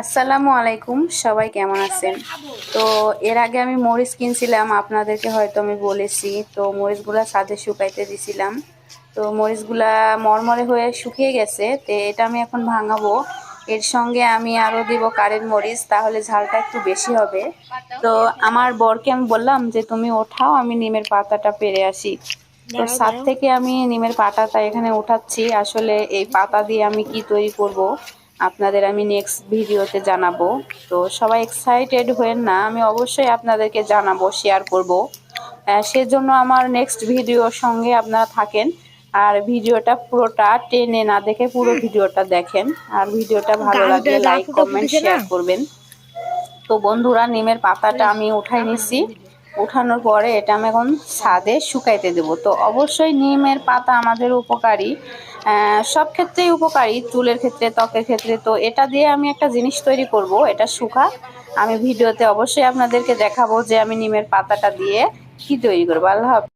আসসালামু আলাইকুম সবাই কেমন আছেন? তো এর আগে আমি মরিচ কিনছিলাম আপনাদেরকে হয়তো আমি বলেছি তো মরিচগুলা ছাদে শুকাইতে দিছিলাম। তো মরিচগুলা মরমরে হয়ে শুকিয়ে গেছে তো এটা আমি এখন ভাঙাবো। এর সঙ্গে আমি আরও দিব কারেন্ট মরিচ তাহলে ঝালটা একটু বেশি হবে। তো আমার বরকে আমি বললাম যে তুমি ওঠাও আমি নিমের পাতাটা পেরে আসি। তো ছাদ থেকে আমি নিমের পাতাটা এখানে উঠাচ্ছি। আসলে এই পাতা দিয়ে আমি কি তৈরি করব? আপনাদের আমি নেক্সট ভিডিওতে জানাব। তো সবাই এক্সাইটেড হয়েন না আমি অবশ্যই আপনাদেরকে জানাব শেয়ার করব। সেজন্য আমার নেক্সট ভিডিওর সঙ্গে আপনারা থাকেন। আর ভিডিওটা পুরোটা টেনে না দেখে পুরো ভিডিওটা দেখেন। আর ভিডিওটা ভালো লাগলে লাইক কমেন্ট শেয়ার করবেন। তো বন্ধুরা নিমের পাতাটা আমি উঠাই নিছি। উঠানোর পরে এটা আমি এখন ছাদে শুকাইতে দেবো। তো অবশ্যই নিমের পাতা আমাদের উপকারী। সব ক্ষেত্রেই উপকারী, চুলের ক্ষেত্রে, ত্বকের ক্ষেত্রে। তো এটা দিয়ে আমি একটা জিনিস তৈরি করব, এটা শুকা। আমি ভিডিওতে অবশ্যই আপনাদেরকে দেখাবো যে আমি নিমের পাতাটা দিয়ে কি তৈরি করব। আল্লাহ।